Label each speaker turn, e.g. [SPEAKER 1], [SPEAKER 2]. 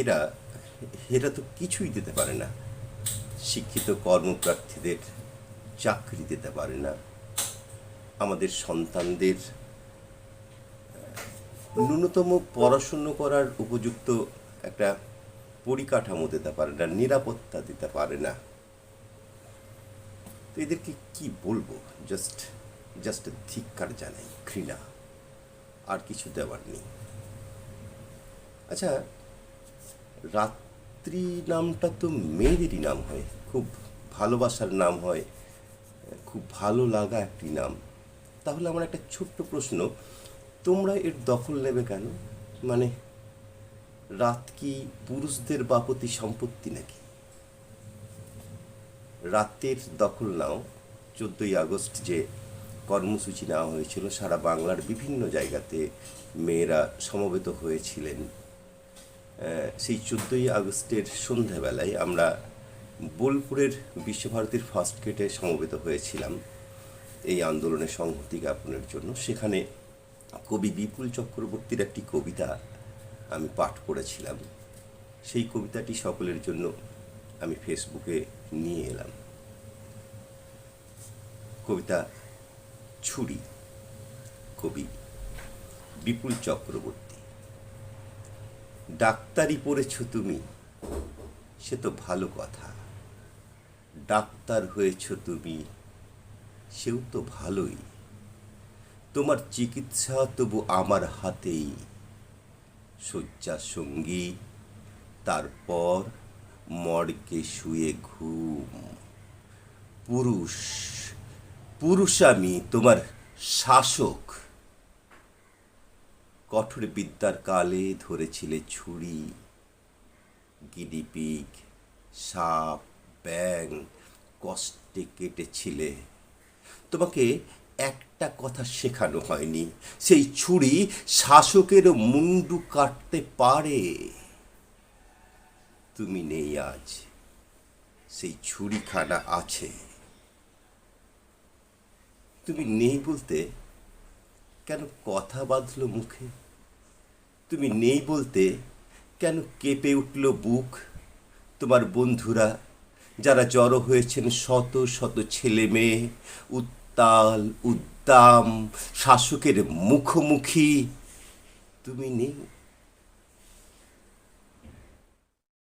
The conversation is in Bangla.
[SPEAKER 1] এরা এরা তো কিছুই দিতে পারে না। শিক্ষিত কর্মপ্রার্থীদের চাকরি দিতে পারে না। আমাদের সন্তানদের ন্যূনতম পড়াশুনো করার উপযুক্ত একটা পরিকাঠামো দিতে পারে না, নিরাপত্তা দিতে পারে না। তো এদেরকে কি বলব? জাস্ট জাস্ট ধিক্কার জানাই, ঘৃণা, আর কিছু দেওয়ার নেই। আচ্ছা রাত্রি নামটা তো মেয়েদেরই নাম হয়। খুব ভালোবাসার নাম হয়। খুব ভালো লাগা একটি নাম। তাহলে আমার একটা ছোট্ট প্রশ্ন, তোমরা এর দখল নেবে কেন? মানে রাত কি পুরুষদের বাপতি সম্পত্তি নাকি? রাতের দখল নাও। চোদ্দোই আগস্ট যে কর্মসূচি নেওয়া হয়েছিল, সারা বাংলার বিভিন্ন জায়গাতে মেয়েরা সমবেত হয়েছিলেন। সেই চোদ্দোই আগস্টের সন্ধ্যাবেলায় আমরা বোলপুরের বিশ্বভারতীর ফার্স্ট গেটে সমবেত হয়েছিলাম এই আন্দোলনের সংহতি জ্ঞাপনের জন্য। সেখানে কবি বিপুল চক্রবর্তীর একটি কবিতা আমি পাঠ করেছিলাম। সেই কবিতাটি সকলের জন্য আমি ফেসবুকে নিয়ে এলাম। কবিতা ছুরি, কবি বিপুল চক্রবর্তী। ডাক্তারি পড়েছ তুমি? সে তো ভালো কথা। ডাক্তার হয়েছ তুমি, সেও তো ভালোই। তোমার চিকিৎসা তবু আমার হাতেই। শয্যা সঙ্গী তারপর মর্গে শুয়ে ঘুম। পুরুষ পুরুষ আমি তোমার শাসক। কঠোর বিদ্যার কালে ধরেছিলে ছুরি গিনিপিগ সাপ ব্যাং কষ্টে কেটেছিলে। তোমাকে একটা কথা শেখানো হয়নি, সেই ছুরি শাসকের মুন্ডু কাটতে পারে। তুমি নেই আজ, সেই ছুরিখানা আছে। তুমি নেই বলতে কেন কথা বাঁধলো মুখে? তুমি নেই বলতে কেন কেঁপে উঠল বুক? তোমার বন্ধুরা যারা জড়ো হয়েছেন শত শত ছেলে মেয়ে, উত্তাল, উদ্দাম, শাসকের মুখোমুখি, তুমি নেই